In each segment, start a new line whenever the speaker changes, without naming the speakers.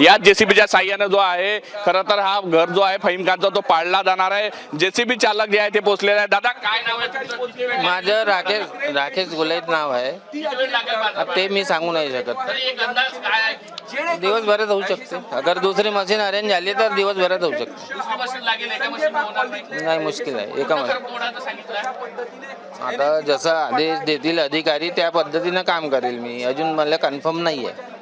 या जेसीबीच्या साह्यानं जो आहे खरं तर हा घर जो आहे फहीम खानचा तो पाडला जाणार आहे. जेसीबी चालक जे आहे ते पोहोचलेले आहे दादा काय नाव आहे?
माझं राकेश राकेश गुलेत नाव आहे. ते मी सांगू नाही शकत? दिवसभरात होऊ शकते. अगर दुसरी मशीन अरेंज झाली तर दिवसभरात होऊ शकते.
नाही?
मुश्किल आहे. एका आता जसं आदेश देतील अधिकारी त्या पद्धतीनं काम करेल मी. अजून मला कन्फर्म नाही आहे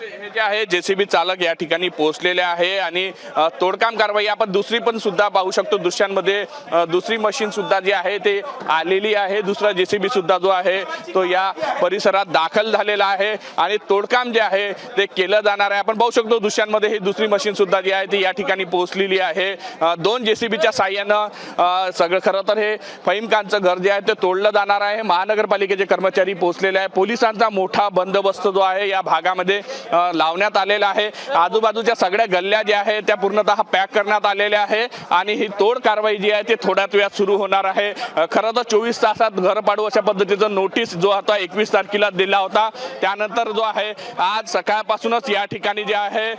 हे जे आहे जेसीबी चालक या ठिकाणी पोहोचलेले आहे आणि तोडकाम कारवाई आपण दुसरी पण सुद्धा पाहू शकतो. दृश्यांमध्ये दुसरी मशीन सुद्धा जी आहे ते आलेली आहे. दुसरा जेसीबी सुद्धा जो आहे तो या परिसरात दाखल झालेला आहे आणि तोडकाम जे आहे ते केलं जाणार आहे. आपण पाहू शकतो दृश्यांमध्ये ही दुसरी मशीन सुद्धा जी आहे ती या ठिकाणी पोहोचलेली आहे. दोन जेसीबीच्या साह्यानं सगळं खरं तर हे फहीम घर जे आहे ते तोडलं जाणार आहे. महानगरपालिकेचे कर्मचारी पोहोचलेले आहे पोलिसांचा मोठा बंदोबस्त जो आहे या भागामध्ये लावण्यात आलेला आहे. आजूबाजूच्या सगळ्या गल्ल्या ज्या आहेत त्या पूर्णतः पॅक करण्यात आलेल्या आहे. आणि ही तोड कारवाई जी आहे ती थोड्याच वेळात सुरू होणार आहे. खरं तर चोवीस तासात घर पाडू अशा पद्धतीचं नोटीस जो होता एकवीस तारखेला दिला होता त्यानंतर जो आहे आज सकाळपासूनच या ठिकाणी जे आहे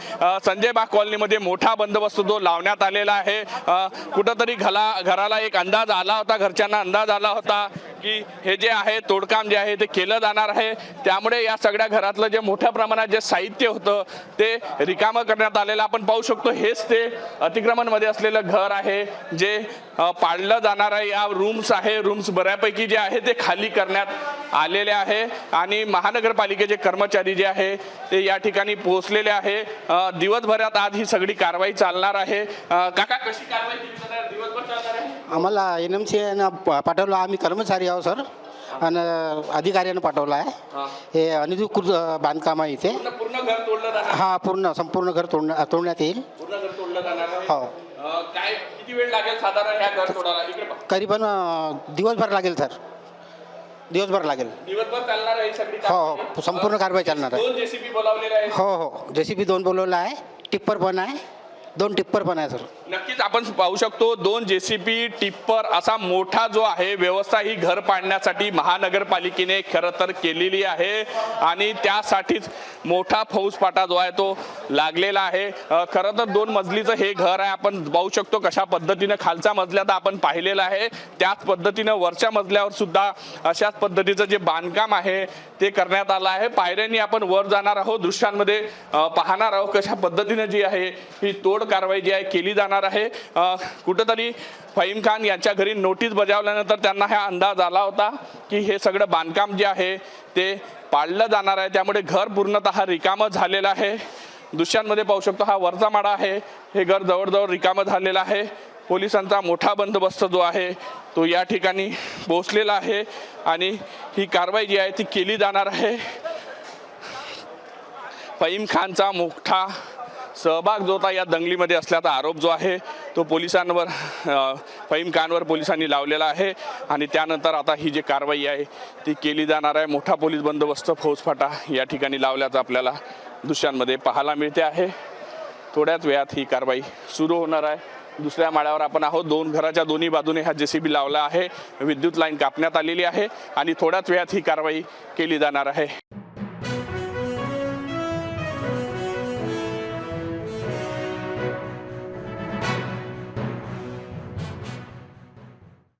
संजय बाग कॉलनीमध्ये मोठा बंदोबस्त जो लावण्यात आलेला आहे. कुठंतरी घरा घराला एक अंदाज आला होता घरच्यांना अंदाज आला होता. की हे जे आहे तोडकाम जे आहे ते केलं जाणार आहे. त्यामुळे या सगळ्या घरातलं जे मोठ्या प्रमाणात जे साहित्य होतं ते रिकामं करण्यात आलेलं आपण पाहू शकतो. हेच ते अतिक्रमणमध्ये असलेलं घर आहे जे पाडलं जाणार आहे. या रूम्स आहे रूम्स बऱ्यापैकी जे आहे ते खाली करण्यात आलेले आहे. आणि महानगरपालिकेचे कर्मचारी जे आहे ते या ठिकाणी पोहोचलेले आहे. दिवसभरात आज ही सगळी कारवाई चालणार आहे. काका कशी कारवाई दिवसभर
आम्हाला एन एम सी पाठवलं. आम्ही कर्मचारी आहोत सर. आणि अधिकाऱ्यानं पाठवलं आहे. हे. अनधिकृत बांधकाम आहे इथे.
पूर्ण- पूर्ण घर तोडलं जाणार?
हा पूर्ण संपूर्ण घर तोड तोडण्यात येईल.
पूर्ण घर तोडलं जाणार आहे?
हो.
अ, काय किती वेळ लागेल साधारण ह्या घर तोडायला? इकडे पहा.
करीबन अं, दिवसभर लागेल सर. दिवसभर लागेल.
दिवसभर चालणार आहे ही सगळी
हो
कारवाई?
हो संपूर्ण कारवाई चालणार आहे.
दोन जेसीबी बोलावलेले आहेत.
हो हो. जे सी बी दोन बोलवलं आहे. टिप्पर पण आहे. दोन टिप्पर पण आहे सर.
नक्कीच आपण पाहू शकतो दोन जेसीबी टिप्पर असा मोठा जो आहे व्यवस्था ही घर पाडण्यासाठी महानगरपालिकेने खरं तर केलेली आहे. आणि त्यासाठीच मोठा फौजपाटा जो आहे तो लागलेला आहे. खरं तर दोन मजलीचं हे घर आहे आपण पाहू शकतो कशा पद्धतीनं खालच्या मजल्यात आपण पाहिलेलं आहे. त्याच पद्धतीनं वरच्या मजल्यावर सुद्धा अशाच पद्धतीचं जे बांधकाम आहे ते करण्यात आलं आहे. पायऱ्यांनी आपण वर जाणार आहोत दृश्यांमध्ये पाहणार आहोत कशा पद्धतीनं जी आहे ही तोड कारवाई जी आहे केली जाणार आहे. कुठंतरी फहीम खान यांच्या घरी नोटीस बजावल्यानंतर त्यांना हा अंदाज आला होता की हे सगळं बांधकाम जे आहे ते पाळलं जाणार आहे. त्यामुळे घर पूर्णतः रिकामं झालेलं आहे. दृश्यांमध्ये पाहू शकतो हा वरचा माडा आहे. हे घर जवळजवळ रिकामं झालेलं आहे. पोलिसांचा मोठा बंदोबस्त जो आहे तो या ठिकाणी पोहोचलेला आहे आणि ही कारवाई जी आहे ती केली जाणार आहे. फहीम खानचा मोठा सहभाग जो होता या दंगलीमध्ये असल्याचा आरोप जो आहे तो पोलिसांवर फहीम खानवर पोलिसांनी लावलेला आहे आणि त्यानंतर आता ही जी कारवाई आहे ती केली जाणार आहे. मोठा पोलीस बंदोबस्त फौजफाटा या ठिकाणी लावल्याचा आपल्याला दृश्यांमध्ये पाहायला मिळते आहे. थोड्याच वेळात ही कारवाई सुरू होणार आहे. दुसऱ्या माळ्यावर आपण आहोत. दोन घराच्या दोन्ही बाजूने हा जेसीबी लावला आहे. विद्युत लाईन कापण्यात आलेली आहे आणि थोड्याच वेळात ही कारवाई केली जाणार आहे.